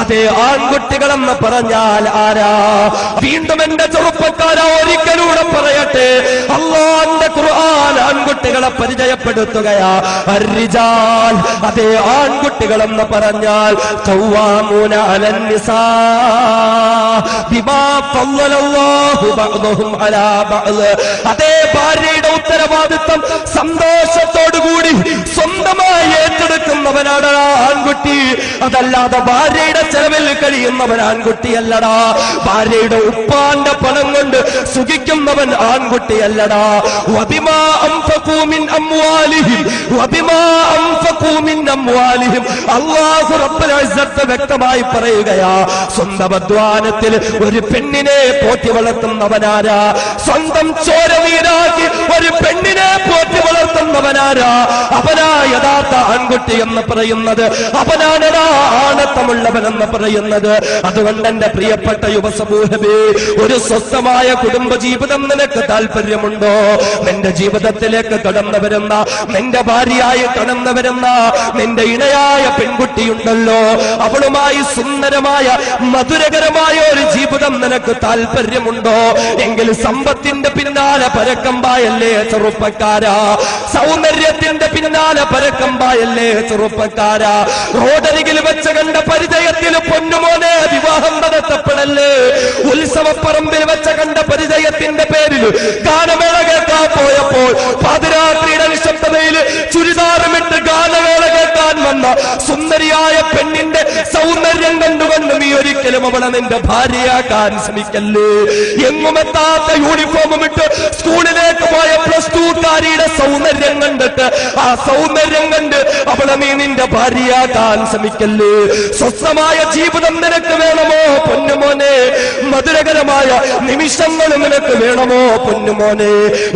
അതേ ആൺകുട്ടികളെന്ന് പറഞ്ഞാൽ ആരാ? വീണ്ടും എന്റെ ചെറുപ്പക്കാരാ ഒരിക്കലൂടെ പറയട്ടെ. അള്ളാന്റെ ഖുർആൻ ആൺകുട്ടികളെ പരിചയപ്പെടുത്തുകയാ. റിജാൽ അതേ ആൺകുട്ടികളെന്ന് പറഞ്ഞാൽ അതേ ഭാര്യയുടെ ഉത്തരവാദിത്വം സന്തോഷത്തോടുകൂടി സ്വന്തമായി ഏറ്റെടുക്കുന്നവനാണ് ആൺകുട്ടി. അതല്ലാതെ ഭാര്യയുടെ ചെലവിൽ കഴിയുന്നവൻ ആൺകുട്ടിയല്ലടാ. ഭാര്യയുടെ ഉപ്പാന്റെ പണം കൊണ്ട് സുഖിക്കുന്നവൻ ആൺകുട്ടിയല്ലടാ. ഇസ്സത്ത് വ്യക്തമായി പറയുകയാ സ്വന്തം അധ്വാനത്തിൽ ഒരു പെണ്ണിനെ പോറ്റി വളർത്തുന്നവനാരാ? സ്വന്തം ചോര വീരാക്കി ഒരു പെണ്ണിനെ പോറ്റി വളർത്തുന്നവനാരാ? അവനാ യഥാർത്ഥ ആൺകുട്ടി എന്ന് പറയുന്നത്. അവനാണടാ ആണത്തമുള്ളവൻ എന്ന് പറയുന്നത്. അതുകൊണ്ട് എന്റെ പ്രിയപ്പെട്ട യുവസമൂഹമേ ഒരു സ്വസ്ഥമായ കുടുംബ ജീവിതം നിനക്ക് താല്പര്യമുണ്ടോ? നിന്റെ ജീവിതത്തിലേക്ക് കടന്നു വരുന്ന നിന്റെ ഭാര്യയായി കടന്നു വരുന്ന നിന്റെ ഇണയായ പെൺകുട്ടിയുണ്ടല്ലോ. അവളുമായി സുന്ദരമായ മധുരകരമായ ഒരു ജീവിതം നിനക്ക് താല്പര്യമുണ്ടോ എങ്കിൽ സമ്പത്തിന്റെ പിന്നാലെ പരക്കമ്പായല്ലേ ചെറുപ്പക്കാരാ? സൗന്ദര്യത്തിന്റെ പിന്നാലെ പരക്കമ്പായല്ലേ ചെറുപ്പക്കാരാ? റോഡരികിൽ വെച്ച കണ്ട പരിചയത്തിൽ പൊന്നുമോനെ വിവാഹം നടത്തപ്പെടല്ലേ? ഉത്സവപ്പറമ്പിൽ വെച്ച കണ്ട പരിചയത്തിന്റെ പേരിൽ ഗാനമേള സുന്ദരിയായ പെണ്ണിന്റെ സൗന്ദര്യം കണ്ടുകൊണ്ട് നീ ഒരിക്കലും അവളെ നിന്റെ ഭാര്യയാക്കാൻ ശ്രമിക്കല്ലേ? എങ്ങുമെത്താത്ത യൂണിഫോമും ഇട്ട് സ്കൂളിലേക്ക് പോയ പ്ലസ് ടു കാരിയുടെ സൗന്ദര്യം കണ്ടിട്ട് ആ സൗന്ദര്യം കണ്ട് അവളെ നീ നിന്റെ ഭാര്യയാകാൻ ശ്രമിക്കല്ലേ? സ്വസ്ഥമായ ജീവിതം നിനക്ക് വേണമോ പൊന്നുമോനെ? മധുരകരമായ നിമിഷങ്ങൾ നിനക്ക് വേണമോ പൊന്നുമോനെ?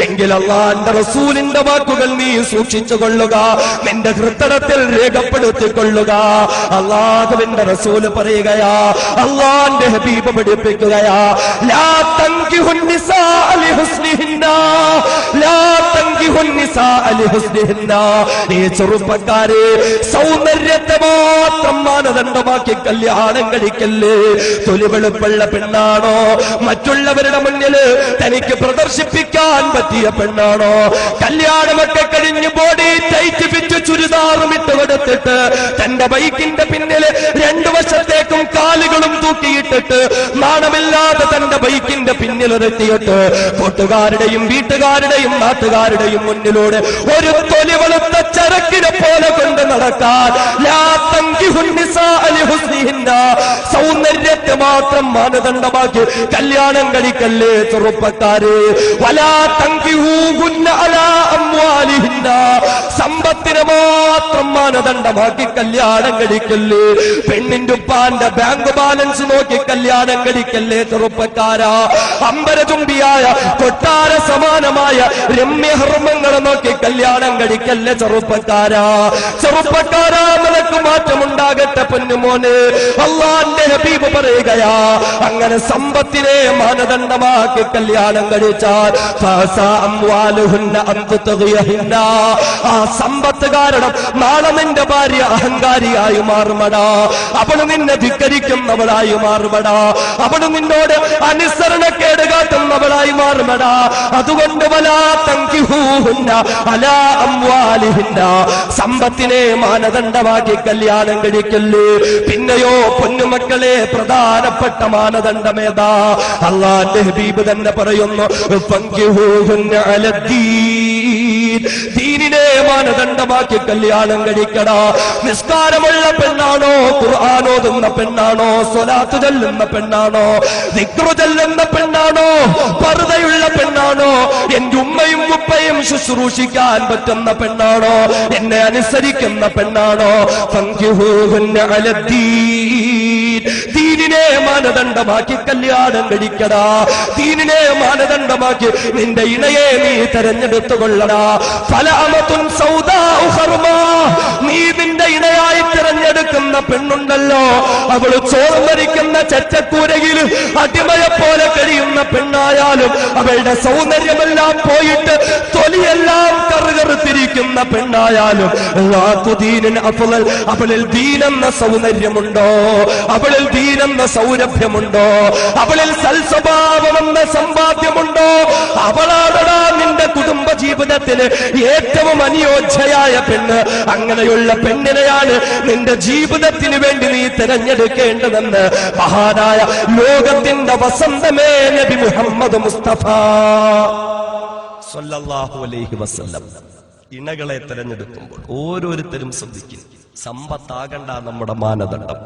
എങ്കിൽ അള്ളാന്റെ റസൂലിന്റെ വാക്കുകൾ നീ സൂക്ഷിച്ചു കൊള്ളുക നിന്റെ ഹൃദയത്തിൽ രേഖപ്പെടുത്തിക്കൊള്ളുക. അള്ളാഹുവിന്റെ റസൂൽ പറയുകയാ അള്ളാന്റെ ഹബീബ് പഠിപ്പിക്കുകയാ ലാ തങ്കിഹുൻ നിസാ ലിഹുസ്നിഹിന്ന ലാ തൻകിഹുൻ ഈ ചെറുപ്പക്കാരെ സൗന്ദര്യത്തെ മാത്രം മാനദണ്ഡമാക്കി കല്യാണം കഴിക്കല്ലേ? തൊലിവെളുപ്പുള്ള പെണ്ണാണോ? മറ്റുള്ളവരുടെ മുന്നിൽ തനിക്ക് പ്രദർശിപ്പിക്കാൻ പറ്റിയ പെണ്ണാണോ? കല്യാണമൊക്കെ കഴിഞ്ഞ് ബോഡി ടൈറ്റ് ഫിറ്റ് ചുരിദാറും ഇട്ട് കൊടുത്തിട്ട് തന്റെ ബൈക്കിന്റെ പിന്നിൽ രണ്ടു വശത്തേക്കും കാലുകളും തൂക്കിയിട്ടിട്ട് നാണമില്ലാതെ തന്റെ ബൈക്കിന്റെ പിന്നിലിറത്തിയിട്ട് കൂട്ടുകാരുടെയും വീട്ടുകാരുടെയും നാട്ടുകാരുടെയും മുന്നിലൂടെ ഒരു തൊലി വെളുത്ത ചരക്കിനെ പോലെ കൊണ്ട് നടക്കാൻ ലാ തൻകിഹുൻ നിസാ ലിഹുസ്നിഹിന്ന. സൗന്ദര്യത്തെ മാത്രം മാനദണ്ഡമാക്കി കല്യാണം കഴിക്കല്ലേ ചെറുപ്പക്കാര്. വലാ അലാ. സമ്പത്തിനെ മാത്രം മാനദണ്ഡമാക്കി കല്യാണം കഴിക്കല്ലേ. പെണ്ണിന്റെ ഉപ്പാന്റെ ബാങ്ക് ബാലൻസ് നോക്കി കല്യാണം കഴിക്കല്ലേ ചെറുപ്പക്കാരാ. അമ്പരചുംബിയായ കൊട്ടാര സമാനമായ രമ്യഹർമ്മങ്ങളെ നോക്കി കല്യാണം കഴിക്കല്ലേ ചെറുപ്പക്കാരാ. ചെറുപ്പക്കാരാ നിനക്ക് മാറ്റമുണ്ടാകട്ടെ പൊന്നുമോനെ. അള്ളാന്റെ ഹബീബ് പറയുകയാ അങ്ങനെ സമ്പത്തിനെ മാനദണ്ഡമാക്കി കല്യാണം കഴിച്ചാൽ ആ സമ്പത്ത് കാരണം നാളെ നിന്റെ ഭാര്യ അഹങ്കാരിയായി മാറുമടാ. അവൾ നിന്നെ ധിക്കരിക്കുന്നവളായി മാറുമടാ. അവൾ നിന്നോട് അനുസരണക്കേട് കാട്ടുന്നവളായി മാറുമടാ. അതുകൊണ്ട് സമ്പത്തിനെ മാനദണ്ഡമാക്കി കല്യാണം കഴിക്കല്ലേ? പിന്നെയോ പൊന്നുമക്കളെ പ്രധാനപ്പെട്ട മാനദണ്ഡമേതാ? അള്ളാന്റെ ഹബീബ് തന്നെ പറയുന്നു ദീനിനെ മാനദണ്ഡമാക്കി കല്യാണം കഴിക്കടാ. നിസ്കാരമുള്ള പെണ്ണാണോ ഖുർആാനോതുന്ന പെണ്ണാണോ സ്വലാത്ത് ചെല്ലുന്ന പെണ്ണാണോ നിക്രു ചെല്ലുന്ന പെണ്ണാണോ പറുതയുള്ള പെണ്ണാണോ എന്റെ ഉമ്മയും ഉപ്പയും ശുശ്രൂഷിക്കാൻ പറ്റുന്ന പെണ്ണാണോ എന്നെ അനുസരിക്കുന്ന പെണ്ണാണോ ഫങ്കിഹൂഹുന്ന അലദ്ദീൻ ദീനിനെ മാനദണ്ഡമാക്കി കല്യാണം കഴിക്കടാ. ദീനിനെ മാനദണ്ഡമാക്കി നിന്റെ ഇണയെ നീ തെരഞ്ഞെടുത്തു കൊള്ളടാ ഫലാമത്തുൻ. നീ നിന്റെ ഇണയായി തിരഞ്ഞെടുക്കുന്ന പെണ്ണുണ്ടല്ലോ. അവൾ ചോർന്നരിക്കുന്ന ചച്ചക്കൂരയിൽ അടിമയെ പോലെ കഴിയുന്ന പെണ്ണായാലും അവളുടെ സൗന്ദര്യമെല്ലാം പോയിട്ട് തൊലിയെല്ലാം കറുകറുത്തിരിക്കുന്ന പെണ്ണായാലും. അവളിൽ ദീനെന്ന സൗന്ദര്യമുണ്ടോ? അവളിൽ ദീനെന്ന സൗരഭ്യമുണ്ടോ? അവളിൽ സൽസ്വഭാവമെന്ന സമ്പാദ്യമുണ്ടോ? അവളാണടാ നിന്റെ കുടുംബ ജീവിതത്തിന് ഏറ്റവും അനുയോജ്യയായ പെണ്ണ്. അങ്ങനെയുള്ള പെണ്ണിനെയാണ് നിന്റെ ജീവിതത്തിന് വേണ്ടി നീ തിരഞ്ഞെടുക്കേണ്ടതെന്ന് മഹാനായ ലോകത്തിന്റെ വസന്തമേ നബി മുഹമ്മദ് മുസ്തഫ. സല്ലല്ലാഹു അലൈഹി വസല്ലം. ഇണകളെ തെരഞ്ഞെടുക്കുമ്പോൾ ഓരോരുത്തരും ശ്രദ്ധിക്കും. സമ്പത്താകണ്ട നമ്മുടെ മാനദണ്ഡം.